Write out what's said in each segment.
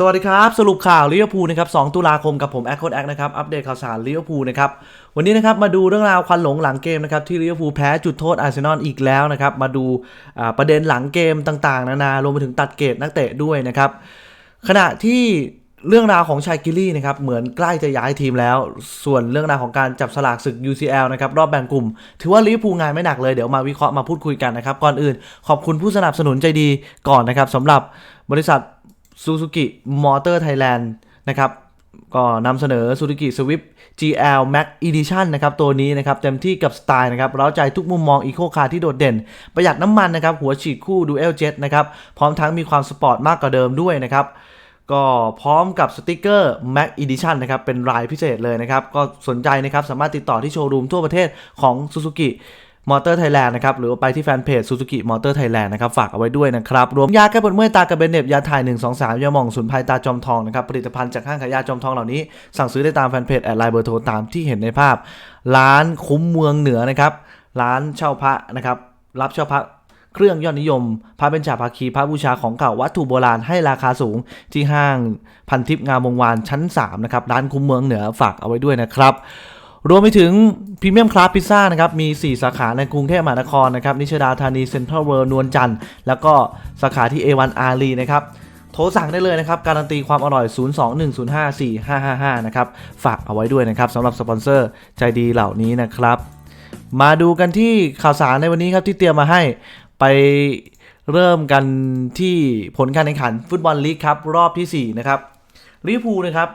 สวัสดีครับ สรุปข่าวลิเวอร์พูลนะครับ2ตุลาคมกับผมแอคโคดแอคนะครับ อัปเดตข่าวสารลิเวอร์พูลนะครับ วันนี้นะครับมาดูเรื่องราวควันหลงหลังเกมนะครับที่ลิเวอร์พูลแพ้จุดโทษอาร์เซนอลอีกแล้วนะครับ มาดูประเด็นหลังเกมต่างๆ นานารวมไปถึงตัดเกรดนักเตะด้วยนะครับ ขณะที่เรื่องราวของชายกิลลี่นะครับเหมือนใกล้จะย้ายทีมแล้ว ส่วนเรื่องราวของการจับสลากศึก UCL นะครับรอบแบ่งกลุ่ม ถือว่าลิเวอร์พูลงานไม่หนักเลยเดี๋ยวมาวิเคราะห์มาพูดคุยกันนะครับก่อนอื่นขอบคุณผู้สนับสนุนใจดีก่อนนะครับสำหรับบริษัท Suzuki Motor Thailand นะครับก็นำเสนอ Suzuki Swift GL Max Edition นะครับตัวนี้นะครับเต็มที่กับสไตล์นะครับเร้าใจทุกมุมมองอีโคคาร์ที่โดดเด่น ประหยัดน้ำมันนะครับ หัวฉีดคู่ Dual Jet นะครับพร้อมทั้งมีความสปอร์ตมากกว่าเดิมด้วยนะครับก็พร้อมกับสติกเกอร์ Mac Edition นะครับเป็นรายพิเศษเลยนะครับ ก็สนใจนะครับสามารถติดต่อที่โชว์รูมทั่วประเทศของ Suzuki Motor Thailand นะครับหรือไปที่แฟนเพจ Suzuki Motor Thailand นะครับฝากเอาไว้ด้วยนะครับรวมยาแก้ปวดเมื่อยตากระเบนเน็บยาถ่าย1 2 3ยาหม่องสูนไพรตาจอมทองนะครับผลิตภัณฑ์จากห้างขายยาจอมทองเหล่านี้ สั่งซื้อได้ตามแฟนเพจแอดไลน์เบอร์โทรตามที่เห็นในภาพ ร้านคุ้มเมืองเหนือนะครับร้านเช่าพระนะครับรับเช่าพระเครื่องยอดนิยม พระเบญจภาคี พระบูชาของเก่าวัตถุโบราณให้ราคาสูงที่ห้างพันทิพย์งามวงวานชั้น3นะครับร้านคุ้มเมืองเหนือฝากเอาไว้ด้วยนะครับ รวมไปถึงพรีเมียมคลาสพิซซ่านะครับ มี 4 สาขาในกรุงเทพมหานครนะครับ นิชดาธานีเซ็นทรัลเวิลด์นวลจันทร์ แล้วก็สาขาที่ A1 อารีนะครับ โทรสั่งได้เลยนะครับ การันตีความอร่อย 02-105-4555 นะครับ ฝากเอาไว้ด้วยนะครับสำหรับสปอนเซอร์ใจดีเหล่านี้นะครับ มาดูกันที่ข่าวสารในวันนี้ครับที่เตรียมมาให้ไปเริ่มกันที่ผลการแข่งขันฟุตบอลลีกครับรอบที่4นะครับลิเวอร์พูลนะครับ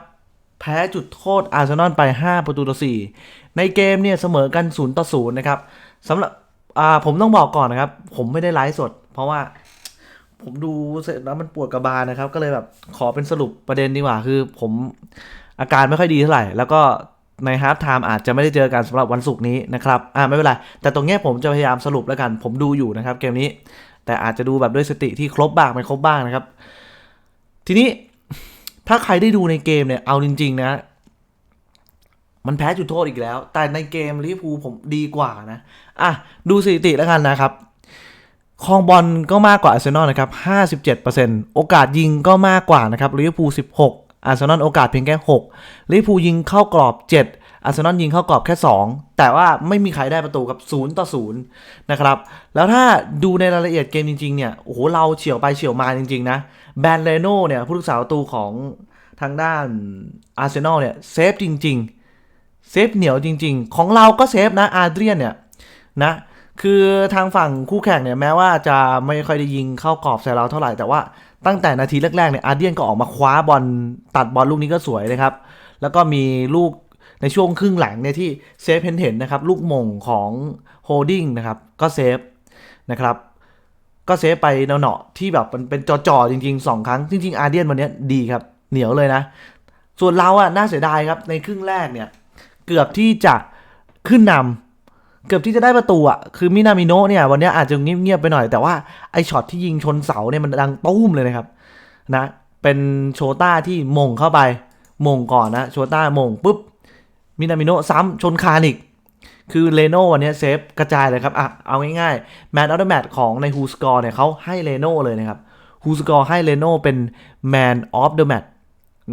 แพ้จุดโทษอาร์เซนอลไป 5 ประตูต่อ 4 ในเกมเนี่ยเสมอกัน0ต่อ0นะครับสำหรับอ่าผมต้องบอกก่อนนะครับ ผมไม่ได้ไลฟ์สด เพราะว่าผมดูเสร็จแล้วมันปวดกระบาลนะครับ ก็เลยแบบขอเป็นสรุปประเด็นดีกว่า คือผมอาการไม่ค่อยดีเท่าไหร่ แล้วก็ในฮาร์ฟไทม์อาจจะไม่ได้เจอกันสำหรับวันศุกร์นี้นะครับ อ่าไม่เป็นไร แต่ตรงนี้ผมจะพยายามสรุปแล้วกัน ผมดูอยู่นะครับเกมนี้ แต่อาจจะดูแบบด้วยสติที่ครบบ้างไม่ครบบ้างนะครับ ทีนี้ ถ้าใครได้ดูในเกมเนี่ย เอาจริง ๆ นะ มันแพ้จุดโทษอีกแล้ว แต่ในเกมลิเวอร์พูลผมดีกว่านะ อะ ดูสถิติแล้วกันนะครับคองบอลก็มากกว่าอาร์เซนอลนะครับ 57%โอกาสยิงก็มากกว่านะครับลิเวอร์พูล 16อาร์เซนอลโอกาสเพียงแค่ 6ลิเวอร์พูลยิงเข้ากรอบ 7 อาร์เซนอลยิงเข้ากรอบแค่ 2 แต่ว่าไม่มีใครได้ประตูกับ 0 ต่อ 0 นะครับ แล้วถ้าดูในรายละเอียดเกมจริงๆเนี่ย โอ้โห เราเฉียวไปเฉียวมาจริงๆ นะ แบนเลโน่เนี่ย ผู้รักษาประตูของทางด้านอาร์เซนอลเนี่ยเซฟจริงๆ เซฟเหนียวจริง ๆ ของเราก็เซฟนะอาร์เดรียนเนี่ยนะคือทางฝั่งคู่แข่งเนี่ยแม้ว่าจะไม่ค่อยได้ยิงเข้ากรอบใส่เราเท่าไหร่แต่ว่าตั้งแต่นาทีแรกๆเนี่ยอาร์เดียนก็ออกมาคว้าบอลตัดบอลลูกนี้ก็สวยนะครับ แล้วก็มีลูก ในช่วงครึ่งหลังเนี่ยที่เซฟเห็นเห็นนะครับ ลูกมงของโฮดดิ้งนะครับ ก็เซฟนะครับก็เซฟไปเนาะที่แบบมันเป็นจ่อๆจริงๆ 2 ครั้ง จริง ๆ อาเดียนวันนี้ดีครับ เหนียวเลยนะ ส่วนเราอะน่าเสียดายครับ ในครึ่งแรกเนี่ย เกือบที่จะขึ้นนำเกือบที่จะได้ประตูอะคือมินามิโนะเนี่ย วันนี้อาจจะเงียบๆไปหน่อย แต่ว่าไอช็อตที่ยิงชนเสาเนี่ยมันดังตุ้มเลยนะครับนะ เป็นโชต้าที่มงเข้าไปมงก่อนนะ โชต้ามงปุ๊บ มินามิโนซ้ำชนคานอีก คือเลโน่วันนี้เซฟกระจายเลยครับอะเอาง่ายๆแมนออฟเดอะแมตของในฮูสกอร์เนี่ยเขาให้เลโน่เลยนะครับฮูสกอร์ให้เลโน่เป็นแมนออฟเดอะแมต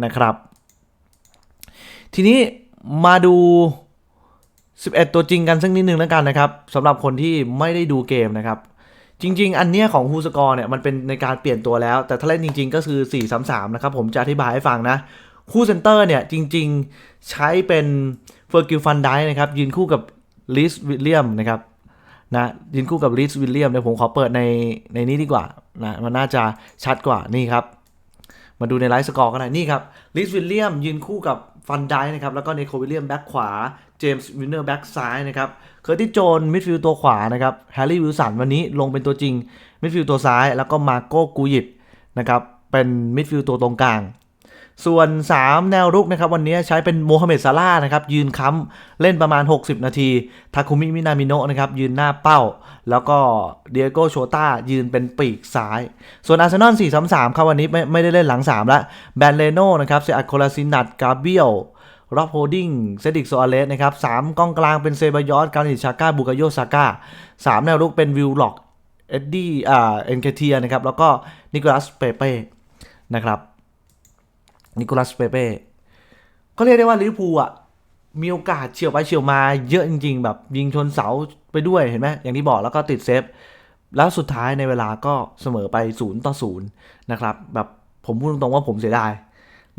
นะครับ ทีนี้มาดู 11 ตัวจริงกันสักนิดนึงแล้วกันนะครับสำหรับคนที่ไม่ได้ดูเกมนะครับ จริง ๆ อันเนี้ยของฮูสกอร์เนี่ยมันเป็นในการเปลี่ยนตัวแล้ว แต่ถ้าเล่นจริง ๆ ก็คือ 4-3-3 นะครับ ผมจะอธิบายให้ฟังนะ คู่เซนเตอร์เนี่ย จริงๆใช้เป็นเฟอร์กิลฟันไดนะครับ ยืนคู่กับลิสวิลเลียมนะครับนะยืนคู่กับลิสวิลเลียมเดี๋ยวผมขอเปิดในในนี้ดีกว่านะมันน่าจะชัดกว่านี่ครับ มาดูในไลฟ์สกอร์กันหน่อยนี่ครับลิสวิลเลียมยืนคู่กับฟันไดนะครับ แล้วก็เนโควิลเลียมแบ็คขวาเจมส์วินเนอร์แบ็คซ้ายนะครับเคอร์ติโจนมิดฟิลด์ตัวขวานะครับแฮร์รี่วิลสันวันนี้ลงเป็นตัวจริงมิดฟิลด์ตัวซ้าย แล้วก็มาโก้กูยิบนะครับเป็นมิดฟิลด์ตัวตรงกลาง ส่วน 3 แนวรุกนะครับวันนี้ใช้เป็นโมฮัมเหม็ดซาร่าห์นะครับยืนค้ำเล่นประมาณ 60 นาทีทาคุมิมินามิโนะนะครับยืนหน้าเป้า แล้วก็เดียโกโชต้ายืนเป็นปีกซ้าย ส่วนอาร์เซนอล4-3-3ครับวันนี้ไม่ไม่ได้เล่นหลัง 3 แล้วแบนเลโน่นะครับเซอัตโคลาซินัตกาเบียลรอบโฮดดิ้งเซดิกโซอาเลสนะครับสามกองกลางเป็นเซบายอสการิชาก้าบุกาโยซาก้าสามแนวรุกเป็นวิลล็อกเอ็ดดี้อ่าเอ็นเคเทียนะครับแล้วก็นิโคลัสเปเป้นะครับ นิโคลัสเปเป้ก็เรียกได้ว่าลิเวอร์พูลอะมีโอกาสเฉียวไปเฉียวมาเยอะจริง ๆ แบบยิงชนเสาไปด้วยเห็นไหมอย่างที่บอกแล้วก็ติดเซฟ แล้วสุดท้ายในเวลาก็เสมอไปศูนย์ต่อศูนย์นะครับ แบบผมพูดตรงๆว่าผมเสียดาย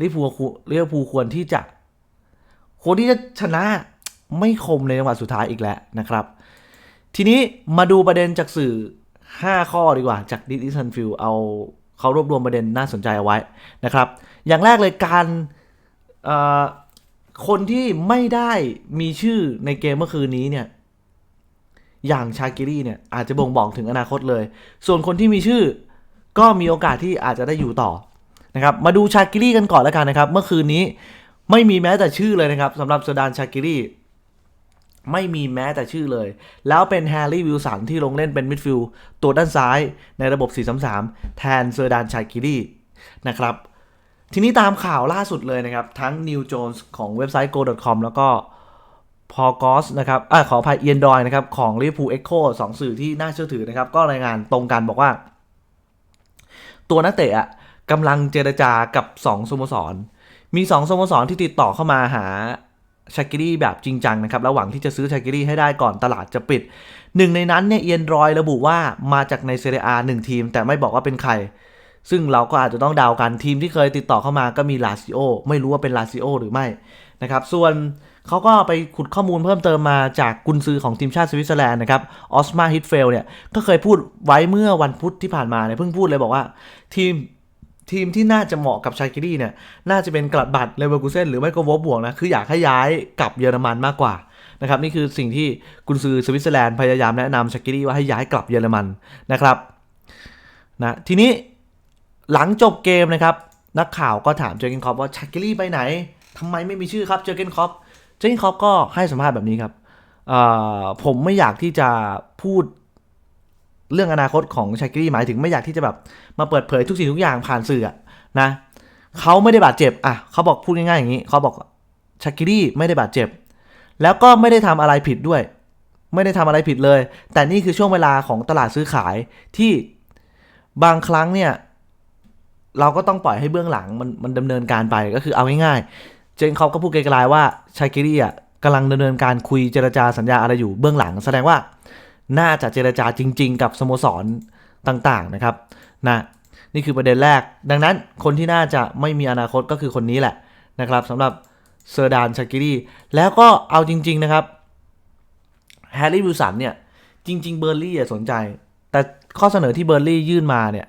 ลิเวอร์พูลลิเวอร์พูลควรที่จะควรที่จะชนะไม่คมในจังหวะสุดท้ายอีกแล้วนะครับ ทีนี้มาดูประเด็นจากสื่อ 5 ข้อดีกว่าจากดิจิทัลฟิลเอา เขารวบรวมประเด็นน่าสนใจเอาไว้นะครับ อย่างแรกเลยการคนที่ไม่ได้มีชื่อในเกมเมื่อคืนนี้เนี่ยอย่างชากิรี่เนี่ยอาจจะบ่งบอกถึงอนาคตเลย ส่วนคนที่มีชื่อก็มีโอกาสที่อาจจะได้อยู่ต่อนะครับมาดูชากิรี่กันก่อนแล้วกันนะครับ เมื่อคืนนี้ไม่มีแม้แต่ชื่อเลยนะครับสำหรับเซดานชากิรี่ ไม่มีแม้แต่ชื่อเลย แล้วเป็นแฮร์รี่วิลสันที่ลงเล่นเป็นมิดฟิลด์ตัวด้านซ้ายในระบบ 4-3-3 แทนเซอร์ดานชากิรีนะครับ ทีนี้ตามข่าวล่าสุดเลยนะครับ ทั้ง New Jones ของเว็บไซต์ go.com แล้วก็พอกอสนะครับอขออภัยเอียนดอยนะครับของ Liverpool Echo สองสื่อที่น่าเชื่อถือนะครับ ก็รายงานตรงกันบอกว่า ตัวนักเตะอะกำลังเจรจากับ 2สโมสร มี 2สโมสรที่ติดต่อเข้ามาหา ชากิรีแบบจริงจังนะครับแล้วหวังที่จะซื้อชากิรีให้ได้ก่อนตลาดจะปิด หนึ่งในนั้นเนี่ยเอียนรอยระบุว่ามาจากในเซเรียอาหนึ่งทีม แต่ไม่บอกว่าเป็นใคร ซึ่งเราก็อาจจะต้องเดากันทีมที่เคยติดต่อเข้ามาก็มีลาซิโอไม่รู้ว่าเป็นลาซิโอหรือไม่นะครับส่วนเขาก็ไปขุดข้อมูลเพิ่มเติมมาจากกุนซือของทีมชาติสวิตเซอร์แลนด์นะครับออสมาฮิตเฟลเนี่ยก็เคยพูดไว้เมื่อวันพุธที่ผ่านมาเนี่ยเพิ่งพูดเลยบอกว่าทีม ทีมที่น่าจะเหมาะกับชาคิรีเนี่ย น่าจะเป็นกลัดบัตเลเวอร์กูเซนหรือไม่ก็วอบบวกนะ คืออยากให้ย้ายกลับเยอรมันมากกว่านะครับ นี่คือสิ่งที่กุนซือสวิตเซอร์แลนด์พยายามแนะนำชาคิรีว่าให้ย้ายกลับเยอรมันนะครับนะทีนี้หลังจบเกมนะครับ นักข่าวก็ถามเจอร์เกนคอปว่าชากิลี่ไปไหนทำไมไม่มีชื่อครับเจอร์เกนคอปเจอร์เกนคอปก็ให้สัมภาษณ์แบบนี้ครับผมไม่อยากที่จะพูด เรื่องอนาคตของชากิลี่หมายถึงไม่อยากที่จะแบบมาเปิดเผยทุกสิ่งทุกอย่างผ่านสื่อนะเขาไม่ได้บาดเจ็บอะเขาบอกพูดง่ายๆอย่างนี้เขาบอกชากิลี่ไม่ได้บาดเจ็บ แล้วก็ไม่ได้ทำอะไรผิดด้วย ไม่ได้ทำอะไรผิดเลย แต่นี่คือช่วงเวลาของตลาดซื้อขายที่บางครั้งเนี่ย เราก็ต้องปล่อยให้เบื้องหลังมันมันดำเนินการไปก็คือเอาง่ายๆ เจนเขาก็พูดไกลๆว่าชาคิรีอะกำลังดำเนินการคุยเจรจาสัญญาอะไรอยู่เบื้องหลัง แสดงว่า น่าจะเจรจาจริง ๆ กับสโมสรต่างๆนะครับนะนี่คือประเด็นแรก ดังนั้นคนที่น่าจะไม่มีอนาคตก็คือคนนี้แหละนะครับสำหรับเซอร์ดานชาคิรีแล้วก็เอาจริง ๆนะครับแฮร์รี่วิลสันเนี่ยจริง ๆ เบอร์ลี่สนใจ แต่ข้อเสนอที่เบอร์ลี่ยื่นมาเนี่ย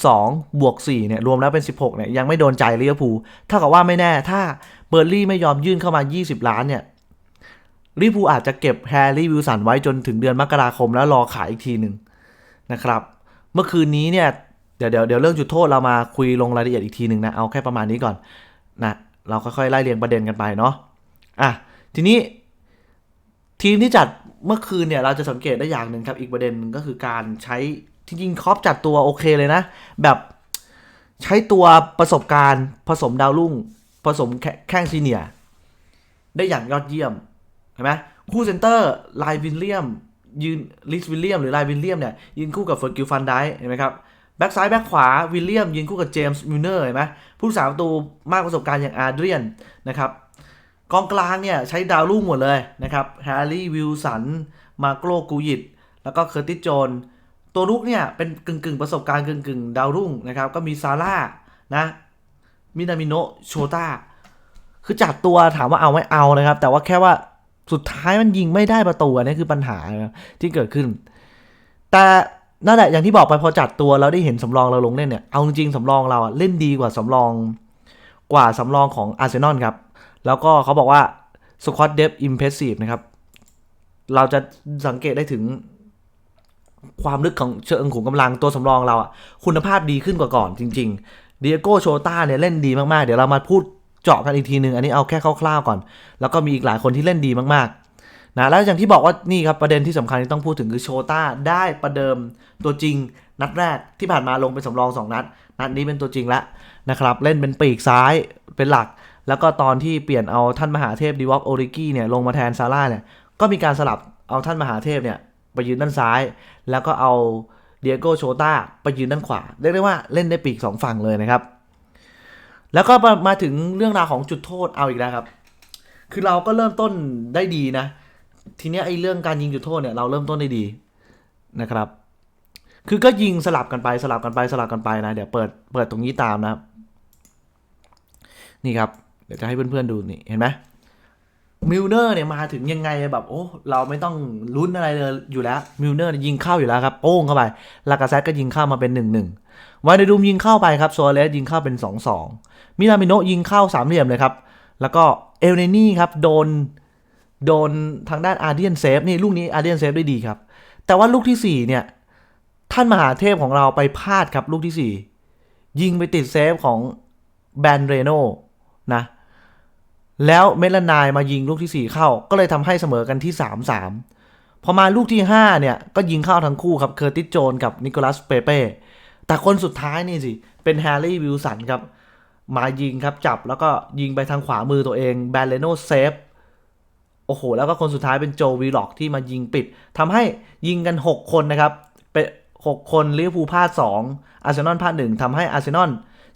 12 บวก4เนี่ยรวมแล้วเป็น 16เนี่ยยังไม่โดนใจลิเวอร์พูลถ้ากับว่าไม่แน่ถ้าเบอร์ลี่ไม่ยอมยื่นเข้ามา 20 ล้านเนี่ย ลิเวอร์พูลอาจจะเก็บแฮร์รี่วิลสันไว้จนถึงเดือนมกราคมแล้วรอขายอีกทีหนึ่งนะครับ เมื่อคืนนี้เนี่ยเดี๋ยวเดี๋ยวเดี๋ยวเรื่องจุดโทษเรามาคุยลงรายละเอียดอีกทีหนึ่งนะ เอาแค่ประมาณนี้ก่อนนะเราค่อยๆไล่เรียงประเด็นกันไปเนาะอะทีนี้ทีมที่จัดเมื่อคืนเนี่ยเราจะสังเกตได้อย่างหนึ่งครับอีกประเด็นนึงก็คือการใช้จริงๆครอปจัดตัวโอเคเลยนะ แบบใช้ตัวประสบการณ์ผสมดาวรุ่ง ผสมแข้งซีเนียได้อย่างยอดเยี่ยม ห็นไหมคู่เซนเตอร์ไลวินเลียมยืนลิสวิลเลียมหรือไลวินเลียมเนี่ยยืนคู่กับเฟอร์กิลฟันไดเห็นไหมครับแบ็กซ้ายแบ็กขวาวิลเลียมยืนคู่กับเจมส์มิลเนอร์เห็นไหมผู้สาวประตูมากประสบการณ์อย่างอาร์เดรียนนะครับกองกลางเนี่ยใช้ดาวรุ่งหมดเลยนะครับแฮร์รี่วิลสันมาโกลกูยิตแล้วก็เคอร์ติสโจนตัวลุกเนี่ยเป็นกึ่งกึ่งประสบการณ์กึ่งกึ่งดาวรุ่งนะครับ ก็มีซาร่านะมินามิโนโชตาคือจัดตัวถามว่าเอาไม่เอานะครับ แต่ว่าแค่ว่า สุดท้ายมันยิงไม่ได้ประตูอันนี้คือปัญหาที่เกิดขึ้น แต่นั่นแหละอย่างที่บอกไปพอจัดตัวเราได้เห็นสำรองเราลงเล่นเนี่ยเอาจริงสำรองเราอะเล่นดีกว่าสำรองกว่าสำรองของอาร์เซนอลครับ แล้วก็เขาบอกว่าสควอตเดฟอิมเพรสซีฟนะครับ เราจะสังเกตได้ถึงความลึกของเชิงขุมกำลังตัวสำรองเราอะคุณภาพดีขึ้นกว่าก่อนจริง ๆ เดียโก้โชต้าเนี่ยเล่นดีมาก ๆ เดี๋ยวเรามาพูด เจาะกันอีกทีหนึ่งอันนี้เอาแค่คร่าวๆก่อน แล้วก็มีอีกหลายคนที่เล่นดีมากๆนะแล้วอย่างที่บอกว่านี่ครับประเด็นที่สำคัญที่ต้องพูดถึงคือโชต้าได้ประเดิมตัวจริงนัดแรกที่ผ่านมาลงเป็นสำรอง2นัด นัดนี้เป็นตัวจริงแล้วนะครับเล่นเป็นปีกซ้ายเป็นหลัก แล้วก็ตอนที่เปลี่ยนเอาท่านมหาเทพดีวอฟโอริกี้เนี่ยลงมาแทนซาร่าเนี่ยก็มีการสลับเอาท่านมหาเทพเนี่ยไปยืนด้านซ้าย แล้วก็เอาเดียโกโชต้าไปยืนด้านขวา เรียกได้ว่าเล่นได้ปีก 2 ฝั่งเลยนะครับ แล้วก็มามาถึงเรื่องราวของจุดโทษเอาอีกแล้วครับ คือเราก็เริ่มต้นได้ดีนะ ทีเนี้ยไอ้เรื่องการยิงจุดโทษเนี่ยเราเริ่มต้นได้ดีนะครับ คือก็ยิงสลับกันไปสลับกันไปสลับกันไปนะ เดี๋ยวเปิดเปิดตรงนี้ตามนะนี่ครับเดี๋ยวจะให้เพื่อนๆดูนี่เห็นไหมมิลเนอร์เนี่ยมาถึงยังไงแบบโอ้เราไม่ต้องลุ้นอะไรเลยอยู่แล้วมิลเนอร์ยิงเข้าอยู่แล้วครับโป้งเข้าไปลากาเซตก็ยิงเข้ามาเป็น1นหนึ่ง วายเดดูมยิงเข้าไปครับโซเลสยิงเข้าเป็น2อสองมินามิโนยิงเข้าสามเหลี่ยมเลยครับ แล้วก็เอลเนนี่ครับโดนโดนทางด้านอาร์เดียนเซฟนี่ลูกนี้อาร์เดียนเซฟได้ดีครับ แต่ว่าลูกทีสี่ 4 เนี่ย ท่านมหาเทพของเราไปพลาดครับลูกที่ 4 ยิงไปติดเซฟของแบนเรโนนะ แล้วเมลานายมายิงลูกที่ 4 เข้า ก็เลยทำให้เสมอกันที่ 3-3 พอมาลูกที่ 5 เนี่ย ก็ยิงเข้าทั้งคู่ครับเคอร์ติสโจนกับนิโคลัสเปเป้ แต่คนสุดท้ายนี่สิ เป็นแฮร์รี่วิลสันครับ มายิงครับจับแล้วก็ยิงไปทางขวามือตัวเองแบนเรโนเซฟโอ้โห แล้วก็คนสุดท้ายเป็นโจวีล็อกที่มายิงปิด ทำให้ยิงกัน 6 คนนะครับ เป็น 6 คนลิเวอร์พูลพลาด 2 อาร์เซนอลพลาด 1ทำให้อาร์เซนอล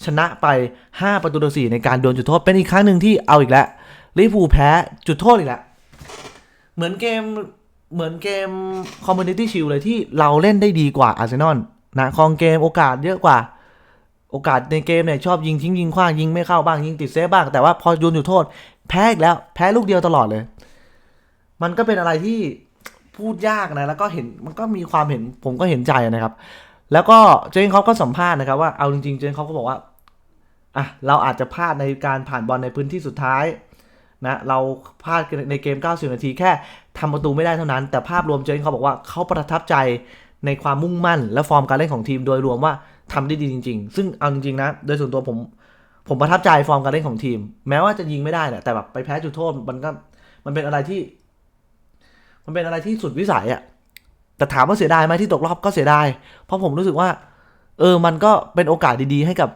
ชนะไป 5 ประตูต่อ4ในการดวลจุดโทษ เป็นอีกครั้งหนึ่งที่เอาอีกแล้วลิเวอร์พูลแพ้จุดโทษอีกแล้ว เหมือนเกม เหมือนเกมคอมมูนิตี้ชิลเลยที่เราเล่นได้ดีกว่าอาร์เซนอล นะครองเกมโอกาสเยอะกว่า โอกาสในเกมเนี่ยชอบยิงทิ้งยิงขว้างยิงไม่เข้าบ้างยิงติดเซฟบ้างแต่ว่าพอโยนจุดโทษ แพ้อีกแล้วแพ้ลูกเดียวตลอดเลย มันก็เป็นอะไรที่พูดยากนะแล้วก็เห็นมันก็มีความเห็นผมก็เห็นใจนะครับ แล้วก็เจนเขาก็สัมภาษณ์นะครับว่าเอาจริงๆเจนเขาก็บอกว่าอะเราอาจจะพลาดในการผ่านบอลในพื้นที่สุดท้ายนะเราพลาดในเกม 90 นาทีแค่ทำประตูไม่ได้เท่านั้น แต่ภาพรวมเจนเขาบอกว่าเขาประทับใจ ในความมุ่งมั่น และฟอร์มการเล่นของทีมโดยรวมว่าทำได้ดีจริง ๆ ซึ่งเอาจริงๆนะ โดยส่วนตัวผมผมประทับใจฟอร์มการเล่นของทีม แม้ว่าจะยิงไม่ได้เนี่ยแต่แบบไปแพ้จุดโทษมันก็มันเป็นอะไรที่ มันเป็นอะไรที่สุดวิสัยอะแต่ถามว่าเสียดายไหมที่ตกรอบก็เสียดาย เพราะผมรู้สึกว่า เออ มันก็เป็นโอกาสดีๆ ให้กับ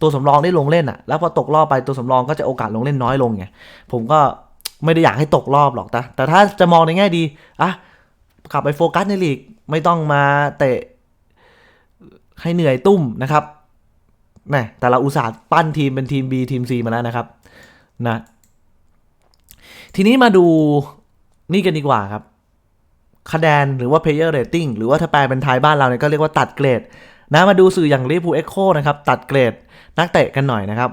ตัวสำรองได้ลงเล่นอะแล้วพอตกรอบไปตัวสำรองก็จะโอกาสลงเล่นน้อยลงไง ผมก็ไม่ได้อยากให้ตกรอบหรอกแต่แต่ถ้าจะมองในแง่ดี อะ กลับไปโฟกัสในลีก ไม่ต้องมาเตะให้เหนื่อยตุ้มนะครับแหมแต่เราอุตส่าห์ปั้นทีมเป็นทีม B ทีม C มาแล้วนะครับนะทีนี้มาดูนี่กันดีกว่าครับ คะแนนหรือว่า player rating หรือว่าถ้าแปลเป็นไทยบ้านเราเนี่ยก็เรียกว่าตัดเกรดนะมาดูสื่ออย่าง Liverpool Echo นะครับ ตัดเกรดนักเตะกันหน่อยนะครับ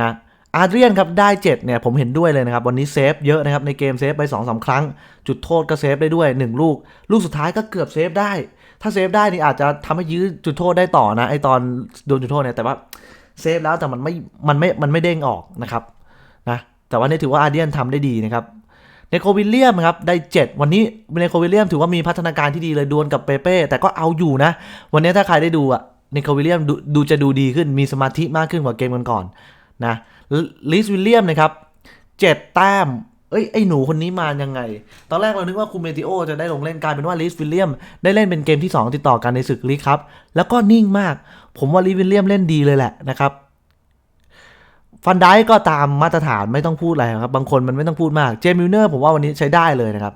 นะ อาร์เรียนครับได้ 7 เนี่ย ผมเห็นด้วยเลยนะครับ วันนี้เซฟเยอะนะครับ ในเกมเซฟไป2อสครั้ง จุดโทษก็เซฟได้ด้วย 1 ลูก ลูกสุดท้ายก็เกือบเซฟได้ ถ้าเซฟได้นี่อาจจะทำให้ยื้อจุดโทษได้ต่อนะไอตอนโดนจุดโทษเนี่ยแต่ว่าเซฟแล้วแต่มันไม่มันไม่มันไม่เด้งออกนะครับนะแต่ว่านี่ถือว่าอาเรียนทำได้ดีนะครับเนโควิลเลียมครับได้ 7 วันนี้เนโควิลเลียมถือว่ามีพัฒนาการที่ดีเลยดวลกับเปเป้แต่ก็เอาอยู่นะ วันนี้ถ้าใครได้ดูอะเนโควิลเลียมดูดูจะดูดีขึ้นมีสมาธิมากขึ้นกว่าเกมก่อนๆนะ ลิสวิลเลียมนะครับเจ็ดแต้มเอ้ยไอหนูคนนี้มายังไง ตอนแรกเรานึกว่าคูเมติโอจะได้ลงเล่นกลายเป็นว่าลิสวิลเลียมได้เล่นเป็นเกมที่ 2 ติดต่อกันในศึกลีกครับ แล้วก็นิ่งมาก ผมว่าลิสวิลเลียมเล่นดีเลยแหละนะครับฟันได้ก็ตามมาตรฐานไม่ต้องพูดอะไรครับ บางคนมันไม่ต้องพูดมากเจมิลเนอร์ผมว่าวันนี้ใช้ได้เลยนะครับ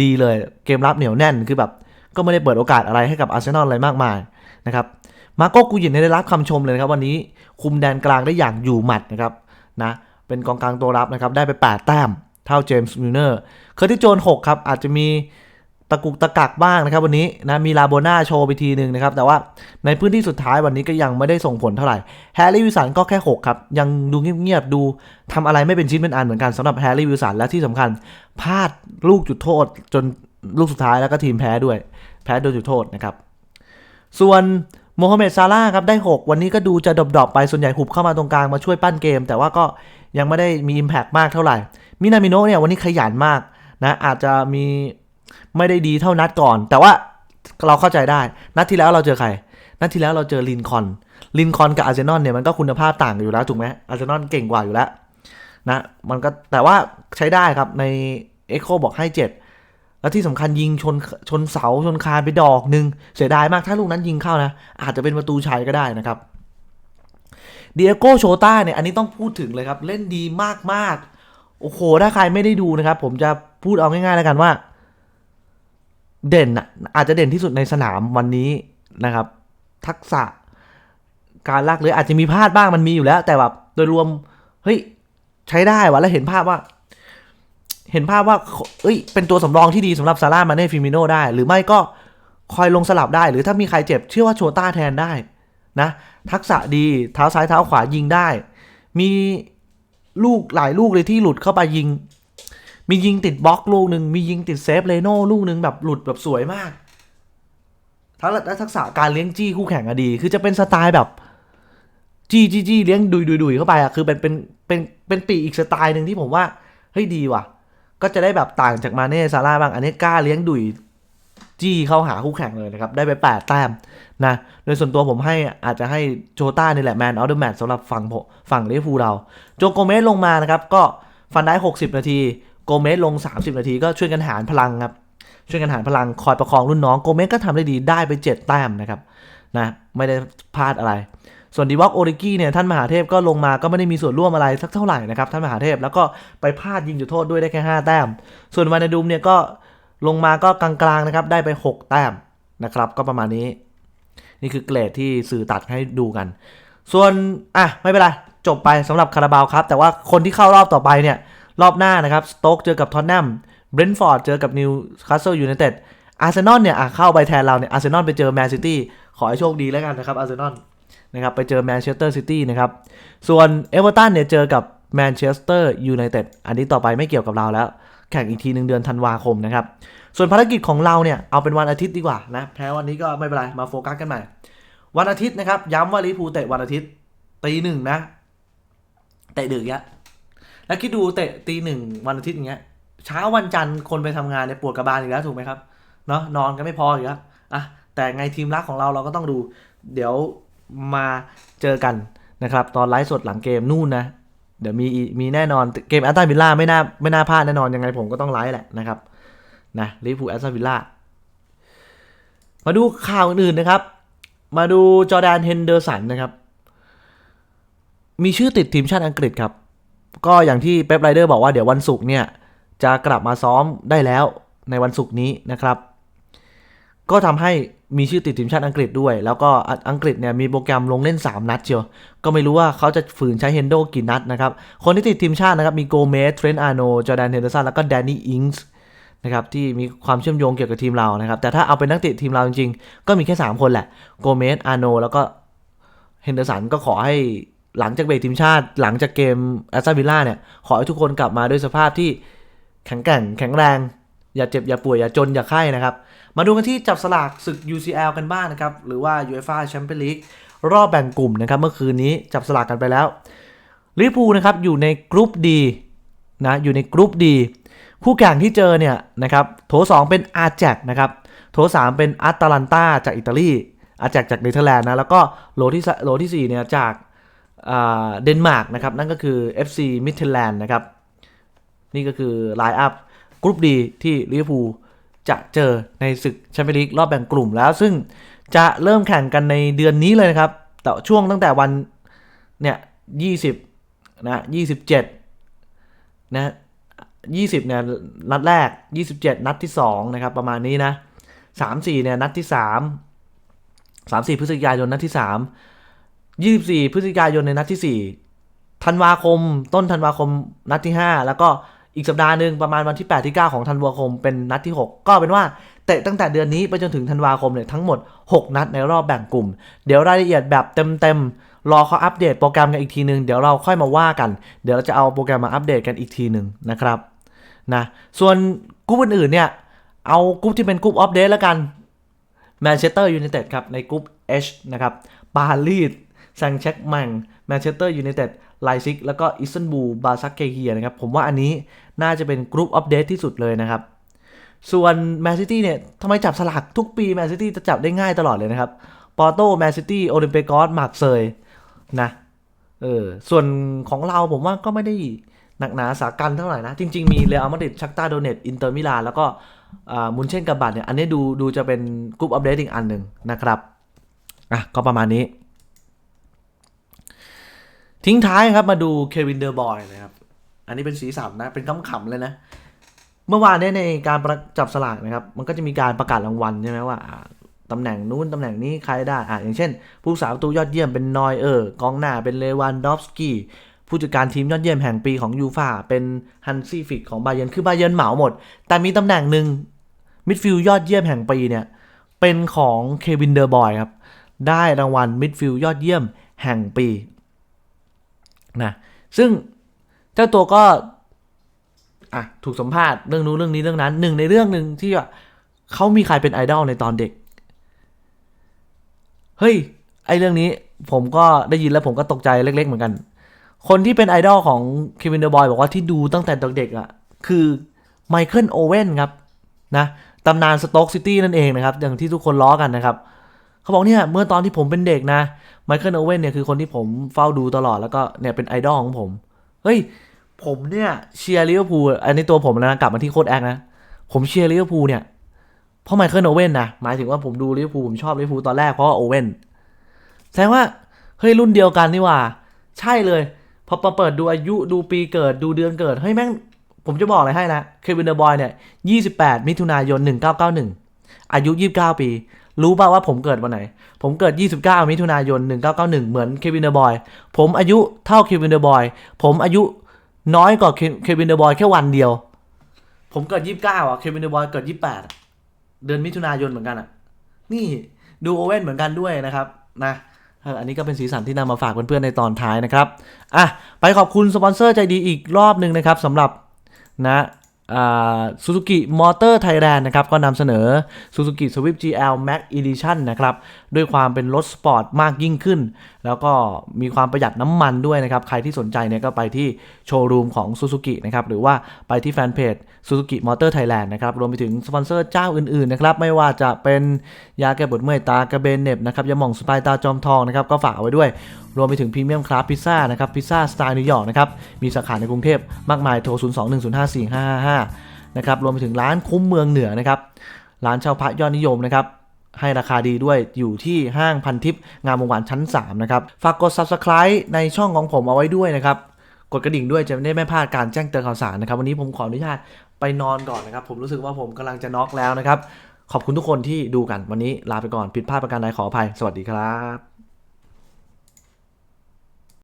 ดีเลยเกมรับเหนียวแน่นคือแบบ ก็ไม่ได้เปิดโอกาสอะไรให้กับอาร์เซนอลอะไรมากมายนะครับมาโก้กูยินได้รับคำชมเลยนะครับวันนี้คุมแดนกลางได้อย่างอยู่หมัดนะครับ นะเป็นกองกลางตัวรับนะครับ ได้ไป 8 แต้ม เท่าเจมส์มิลเนอร์เคอร์ติสโจน 6 ครับ อาจจะมีตะกุกตะกักบ้างนะครับ วันนี้นะมีลาโบนาโชว์ไปทีหนึ่งนะครับ แต่ว่าในพื้นที่สุดท้ายวันนี้ก็ยังไม่ได้ส่งผลเท่าไหร่แฮร์รี่วิลสันก็แค่ 6 ครับ ยังดูเงียบๆดูทำอะไรไม่เป็นชิ้นเป็นอันเหมือนกันสำหรับแฮร์รี่วิลสันและที่สำคัญพลาดลูกจุดโทษจนลูกสุดท้ายแล้วก็ทีมแพ้ด้วย แพ้โดนจุดโทษนะครับส่วน โมฮัมเหม็ดซาร่าครับได้ 6 วันนี้ก็ดูจะดรอปๆไปส่วนใหญ่หุบเข้ามาตรงกลางมาช่วยปั้นเกม แต่ว่าก็ยังไม่ได้มี Impact มากเท่าไหร่ มินามิโนะเนี่ยวันนี้ขยันมากนะอาจจะมีไม่ได้ดีเท่านัดก่อน แต่ว่าเราเข้าใจได้ นัดที่แล้วเราเจอใคร นัดที่แล้วเราเจอลินคอนลินคอนกับอาร์เซนอลเนี่ยมันก็คุณภาพต่างอยู่แล้วถูกไหมอาร์เซนอลเก่งกว่าอยู่แล้วนะมันก็แต่ว่าใช้ได้ครับใน Echo บอกให้ 7 แล้วที่สำคัญยิงชนชนเสาชนคานไปดอกหนึ่งเสียดายมากถ้าลูกนั้นยิงเข้านะ อาจจะเป็นประตูชัยก็ได้นะครับเดียโกโชต้าเนี่ยอันนี้ต้องพูดถึงเลยครับ เล่นดีมากๆ โอ้โห ถ้าใครไม่ได้ดูนะครับ ผมจะพูดเอาง่ายๆแล้วกันว่า เด่นอะอาจจะเด่นที่สุดในสนามวันนี้นะครับ ทักษะการลากเรืออาจจะมีพลาดบ้างมันมีอยู่แล้ว แต่แบบโดยรวมเฮ้ยใช้ได้วะแล้วเห็นภาพว่า เห็นภาพว่า เอ้ย เป็นตัวสำรองที่ดีสำหรับซาร่ามาเน่ฟิมิโนได้ หรือไม่ก็คอยลงสลับได้ หรือถ้ามีใครเจ็บเชื่อว่าโชต้าแทนได้นะ ทักษะดีเท้าซ้ายเท้าขวายิงได้ มีลูกหลายลูกเลยที่หลุดเข้าไปยิง มียิงติดบล็อกลูกหนึ่งมียิงติดเซฟเลโน่ลูกหนึ่งแบบหลุดแบบสวยมากทั้งและทักษะการเลี้ยงจี้คู่แข่งอะดี คือจะเป็นสไตล์แบบ จี้จี้จี้เลี้ยงดุยดุยดุยเข้าไปอะคือเป็นเป็นเป็นเป็นปีอีกสไตล์หนึ่งที่ผมว่าเฮ้ยดีว่ะ ก็จะได้แบบต่างจากมาเน่ซาร่าบ้าง อันนี้กล้าเลี้ยงดุยจี้เข้าหาคู่แข่งเลยนะครับ ได้ไปแปดแต้มนะ โดยส่วนตัวผมให้อาจจะให้โจต้านี่แหละแมนออเดอะแมตสำหรับฝั่งผมฝั่งลิเวอร์พูลเรา โจโกเมสลงมานะครับ ก็ฟันได้ 60 นาที โกเมสลง 30 นาที ก็ช่วยกันหารพลังครับ ช่วยกันหารพลังคอยประคองรุ่นน้อง โกเมสก็ทำได้ดีได้ไป 7 แต้มนะครับนะไม่ได้พลาดอะไร ส่วนดีวอกโอริกี้เนี่ยท่านมหาเทพก็ลงมาก็ไม่ได้มีส่วนร่วมอะไรสักเท่าไหร่นะครับท่านมหาเทพแล้วก็ไปพลาดยิงจุดโทษด้วยได้แค่ 5 แต้ม ส่วนวานาดูมเนี่ยก็ลงมาก็กลางๆนะครับได้ไป 6 แต้มนะครับก็ประมาณนี้ นี่คือเกรดที่สื่อตัดให้ดูกัน ส่วนอะไม่เป็นไรจบไปสำหรับคาราบาวครับ แต่ว่าคนที่เข้ารอบต่อไปเนี่ยรอบหน้านะครับสโต๊กเจอกับทอตแนมเบรนท์ฟอร์ดเจอกับนิวคาสเซิลยูไนเต็ดอาร์เซนอลเนี่ยเข้าไปแทนเราเนี่ยอาร์เซนอลไปเจอแมนซิตี้ขอให้โชคดีแล้วกันนะครับอาร์เซนอล นะครับไปเจอแมนเชสเตอร์ซิตี้นะครับ ส่วนเอเวอร์ตันเนี่ยเจอกับแมนเชสเตอร์ยูไนเต็ดอันนี้ต่อไปไม่เกี่ยวกับเราแล้ว แข่งอีกทีหนึ่งเดือนธันวาคมนะครับ ส่วนภารกิจของเราเนี่ย เอาเป็นวันอาทิตย์ดีกว่านะแพ้วันนี้ก็ไม่เป็นไร มาโฟกัสกันใหม่ วันอาทิตย์นะครับ ย้ำว่าลิพูเตะวันอาทิตย์ตีหนึ่งนะเตะดึกยะแล้วคิดดูเตะตีหนึ่งวันอาทิตย์อย่างเงี้ยเช้าวันจันทร์คนไปทำงานเนี่ยปวดกระบาลอีกแล้วถูกไหมครับเนาะนอนกันไม่พออีกแล้วอะแต่ไงทีมรักของเราเราก็ต้องดู เดี๋ยว มาเจอกันนะครับ ตอนไลฟ์สดหลังเกมนู่นนะ เดี๋ยวมีมีแน่นอนเกมแอตตันวิลล่าไม่น่าไม่น่าพลาดแน่นอนยังไงผมก็ต้องไลฟ์แหละนะครับนะลิเวอร์พูแอตตันวิลล่ามาดูข่าวอื่นๆนะครับ มาดูจอแดนเฮนเดอร์สันนะครับ มีชื่อติดทีมชาติอังกฤษครับ ก็อย่างที่เป๊ปไรเดอร์บอกว่าเดี๋ยววันศุกร์เนี่ยจะกลับมาซ้อมได้แล้วในวันศุกร์นี้นะครับ ก็ทำให้มีชื่อติดทีมชาติอังกฤษด้วย แล้วก็อังกฤษเนี่ยมีโปรแกรมลงเล่น 3 นัดเชียว ก็ไม่รู้ว่าเขาจะฝืนใช้เฮนโดกี่นัดนะครับ คนที่ติดทีมชาตินะครับ มีโกเมสเทรนต์อาร์โนจอแดนเฮนเดอร์สันแล้วก็แดนนี่อิงส์นะครับที่มีความเชื่อมโยงเกี่ยวกับทีมเรานะครับ แต่ถ้าเอาเป็นนักเตะทีมเราจริงๆ ก็มีแค่ 3 คนแหละโกเมสอาร์โนแล้วก็เฮนเดอร์สันก็ขอให้หลังจากเบรกทีมชาติ หลังจากเกมแอสตันวิลล่าเนี่ยขอให้ทุกคนกลับมาด้วยสภาพที่แข็งแกร่งแข็งแรง อย่าเจ็บ อย่าป่วย อย่าจน อย่าไข้นะครับ มาดูกันที่จับสลากศึก UCL กันบ้างนะครับ หรือว่า UEFA Champions League รอบแบ่งกลุ่มนะครับ เมื่อคืนนี้จับสลากกันไปแล้วลิเวอร์พูลนะครับอยู่ในกรุ๊ปดีนะอยู่ในกรุ๊ปดีคู่แข่งที่เจอเนี่ยนะครับโถ 2 เป็นอาแจกนะครับโถ 3 เป็นอัตแลนตาจากอิตาลีอาแจกจากเนเธอร์แลนด์นะแล้วก็โหลที่สโหลที่4เนี่ยจากเดนมาร์กนะครับนั่นก็คือ FC m i d t e l l a n d นะครับนี่ก็คือไลน์อัพ กรุ๊ปดีที่ลิเวอร์พูลจะเจอในศึกแชมเปี้ยนลีกรอบแบ่งกลุ่มแล้ว ซึ่งจะเริ่มแข่งกันในเดือนนี้เลยนะครับ แต่ช่วงตั้งแต่วันเนี่ยยี่สิบนะยี่สิบเจ็ดนะยี่สิบเนี่ยนัดแรกยี่สิบเจ็ดนัดที่สองนะครับประมาณนี้นะสามสี่เนี่ยนัดที่สามสามสี่พฤศจิกายนนัดที่สามยี่สิบสี่พฤศจิกายนในนัดที่สี่ธันวาคมต้นธันวาคมนัดที่ห้าแล้วก็ อีกสัปดาห์หนึ่งประมาณวันที่ 8 ที่ 9 ของธันวาคมเป็นนัดที่ 6 ก็เป็นว่าเตะตั้งแต่เดือนนี้ไปจนถึงธันวาคมเนี่ยทั้งหมด 6 นัดในรอบแบ่งกลุ่ม เดี๋ยวรายละเอียดแบบเต็มๆ รอเขาอัปเดตโปรแกรมกันอีกทีหนึ่งเดี๋ยวเราค่อยมาว่ากัน เดี๋ยวเราจะเอาโปรแกรมมาอัปเดตกันอีกทีหนึ่งนะครับนะส่วนกลุ่มอื่นๆเนี่ยเอากลุ่มที่เป็นกลุ่มอัปเดตแล้วกันแมนเชสเตอร์ยูไนเต็ดครับในกลุ่ม H นะครับปารีสแซงเช็กแมงแมนเชสเตอร์ยูไนเต็ดไลซิกแล้วก็อิสตันบูลบาซักเกเฮียนะครับผมว่าอันนี้ น่าจะเป็นกรุ๊ปอัปเดตที่สุดเลยนะครับ ส่วนแมนซิตี้เนี่ยทำไมจับสลากทุกปีแมนซิตี้จะจับได้ง่ายตลอดเลยนะครับปอร์โตแมนซิตี้โอลิมเปกอสมาร์กเซยนะเออส่วนของเราผมว่าก็ไม่ได้หนักหนาสากันเท่าไหร่นะ จริง ๆ มีเรอัลมาดริดชักตาโดเนตอินเตอร์มิลานแล้วก็มุนเช่นกับบัตเนี่ยอันนี้ดูดูจะเป็นกรุ๊ปอัปเดตอีกอันหนึ่งนะครับอะก็ประมาณนี้ ทิ้งท้ายครับมาดูเควินเดอร์บอยนะครับ อันนี้เป็นสีสันนะ เป็นขำๆเลยนะ เมื่อวานเนี้ในการประจับสลากนะครับ มันก็จะมีการประกาศรางวัลใช่ไหมว่าตำแหน่งนู้นตำแหน่งนี้ใครได้อ่าอย่างเช่น ผู้สาวตูยอดเยี่ยมเป็นนอยเออร์กองหน้าเป็นเลวันดอฟสกี้ผู้จัดการทีมยอดเยี่ยมแห่งปีของยูฟาเป็นฮันซี่ฟิกของบาเยร์นคือบาเยร์นเหมาหมด แต่มีตำแหน่งหนึ่งมิดฟิลด์ยอดเยี่ยมแห่งปีเนี่ยเป็นของเควินเดอร์บอยครับได้รางวัลมิดฟิลด์ยอดเยี่ยมแห่งปีนะซึ่ง เจ้าตัวก็อะถูกสัมภาษณ์เรื่องนู้นเรื่องนี้เรื่องนั้นหนึ่งในเรื่องหนึ่งที่ว่าเขามีใครเป็นไอดอลในตอนเด็ก เฮ้ย ไอเรื่องนี้ผมก็ได้ยินแล้วผมก็ตกใจเล็ก ๆ เหมือนกัน คนที่เป็นไอดอลของเควินเดอร์บอยบอกว่าที่ดูตั้งแต่เด็กๆอะ คือไมเคิลโอเว่นครับ นะตำนานสโต๊กซิตี้นั่นเองนะครับ อย่างที่ทุกคนล้อกันนะครับเขาบอกเนี่ยเมื่อตอนที่ผมเป็นเด็กนะไมเคิลโอเว่นเนี่ยคือคนที่ผมเฝ้าดูตลอดแล้วก็เนี่ยเป็นไอดอลของผม เฮ้ย ผมเนี่ยเชียร์ลิเวอร์พูลอันนี้ตัวผมนะกลับมาที่โค้ดแอคนะ ผมเชียร์ลิเวอร์พูลเนี่ยเพราะไมเคิลโอเว่นนะหมายถึงว่าผมดูลิเวอร์พูลผมชอบลิเวอร์พูลตอนแรกเพราะว่าโอเว่นแสดงว่าเฮ้ยรุ่นเดียวกันนี่ว่า ใช่เลย พอมาเปิดดูอายุดูปีเกิดดูเดือนเกิดเฮ้ยแม่งผมจะบอกอะไรให้นะเควินเดอร์บอยเนี่ย 28 มิถุนายน 1991 อายุ 29 ปี รู้ป่าวว่าผมเกิดวันไหน ผมเกิด 29 มิถุนายน 1991 เหมือนเควินเดอร์บอย ผมอายุเท่าเควินเดอร์บอย ผมอายุ น้อยกว่าเควินเดอร์บอยแค่วันเดียว ผมเกิด29อะ เควินเดอร์บอยเกิด28อะเดือนมิถุนายนเหมือนกันอะ นี่ดูโอเว่นเหมือนกันด้วยนะครับนะอออันนี้ก็เป็นสีสันที่นำมาฝากเพื่อนๆในตอนท้ายนะครับอะไปขอบคุณสปอนเซอร์ใจดีอีกรอบหนึ่งนะครับสำหรับนะซูซูกิมอเตอร์ไทยแลนด์นะครับ ก็นำเสนอ Suzuki Swift GL Max Edition นะครับ ด้วยความเป็นรถสปอร์ตมากยิ่งขึ้น แล้วก็มีความประหยัดน้ำมันด้วยนะครับ ใครที่สนใจเนี่ยก็ไปที่โชว์รูมของ Suzuki นะครับ หรือว่าไปที่แฟนเพจ Suzuki Motor Thailand นะครับ รวมไปถึงสปอนเซอร์เจ้าอื่นๆนะครับ ไม่ว่าจะเป็นยาแก้ปวดเมื่อยตากระเบนเน็บนะครับยาหม่องสปายตาจอมทองนะครับ ก็ฝากเอาไว้ด้วย รวมไปถึงพรีเมียมคราฟพิซซ่านะครับ พิซซ่าสไตล์นิวยอร์กนะครับ มีสาขาในกรุงเทพมากมายโทร 021054555 นะครับ รวมไปถึงร้านคุ้มเมืองเหนือนะครับ ร้านเช่าพระยอดนิยมนะครับ ให้ราคาดีด้วยอยู่ที่ห้างพันทิพย์งามวงวานชั้น 3 นะครับ ฝากกด subscribe ในช่องของผมเอาไว้ด้วยนะครับ กดกระดิ่งด้วยจะได้ไม่พลาดการแจ้งเตือนข่าวสารนะครับ วันนี้ผมขออนุญาตไปนอนก่อนนะครับ ผมรู้สึกว่าผมกำลังจะน็อกแล้วนะครับ ขอบคุณทุกคนที่ดูกันวันนี้ลาไปก่อนผิดพลาดประการใดขออภัย สวัสดีครับ